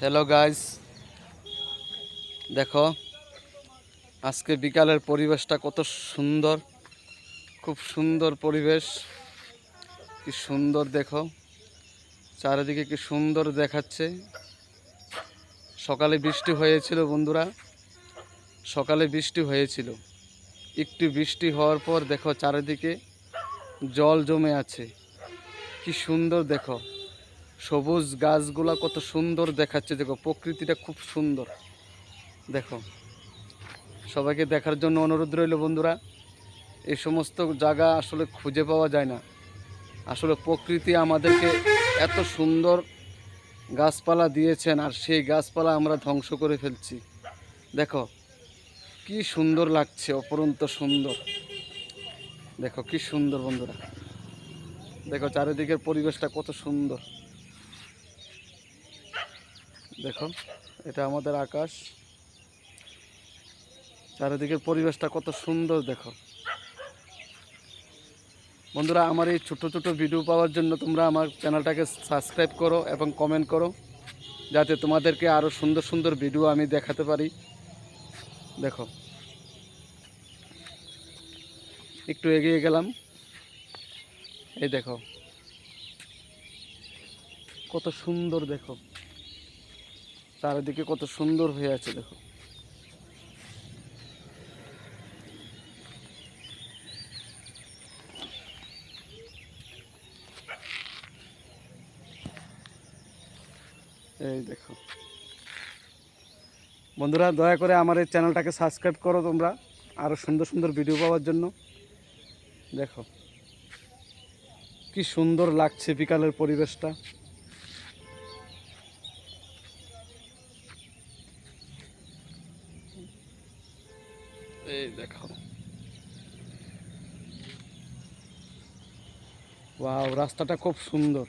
Hello guys দেখো, আজকে বিকালের পরিবেশটা কত সুন্দর। খুব সুন্দর পরিবেশ। কি সুন্দর দেখো। চারিদিকে কি সুন্দর দেখাচ্ছে। সকালে বৃষ্টি হয়েছিল, বন্ধুরা। সকালে বৃষ্টি হয়েছিল। একটু বৃষ্টি হওয়ার পর দেখো, চারিদিকে জল জমে আছে। কি সুন্দর দেখো। সবুজ গাছগুলা কত সুন্দর দেখাচ্ছে, দেখো, প্রকৃতিটা খুব সুন্দর। দেখো, সবাইকে দেখার জন্য অনুরোধ রইল বন্ধুরা, এই সমস্ত জায়গা আসলে খুঁজে পাওয়া যায় না। আসলে প্রকৃতি আমাদেরকে এত সুন্দর গাছপালা দিয়েছেন আর সেই গাছপালা আমরা ধ্বংস করে ফেলছি। দেখো, কি সুন্দর লাগছে, অপরন্ত সুন্দর। দেখো, কি সুন্দর বন্ধুরা। দেখো, চারিদিকের পরিবেশটা কত সুন্দর। দেখো এটা আমাদের আকাশ। চারিদিকের পরিবেশটা কত সুন্দর দেখো বন্ধুরা, আমার এই ছোট ছোট ভিডিও পাওয়ার জন্য তোমরা আমার চ্যানেলটাকে সাবস্ক্রাইব করো এবং কমেন্ট করো, যাতে তোমাদেরকে আরও সুন্দর সুন্দর ভিডিও আমি দেখাতে পারি। দেখো, একটু এগিয়ে গেলাম। এই দেখো, কত সুন্দর দেখো। চারিদিকে কত সুন্দর হয়ে আছে, দেখো। এই দেখো। বন্ধুরা, দয়া করে আমার এই চ্যানেলটাকে সাবস্ক্রাইব করো তোমরা আরও সুন্দর সুন্দর ভিডিও পাওয়ার জন্য। দেখো, কি সুন্দর লাগছে বিকালের পরিবেশটা। দেখো। ওয়াও রাস্তাটা খুব সুন্দর।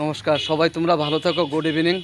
নমস্কার সবাই তোমরা ভালো থাকো গুড ইভিনিং।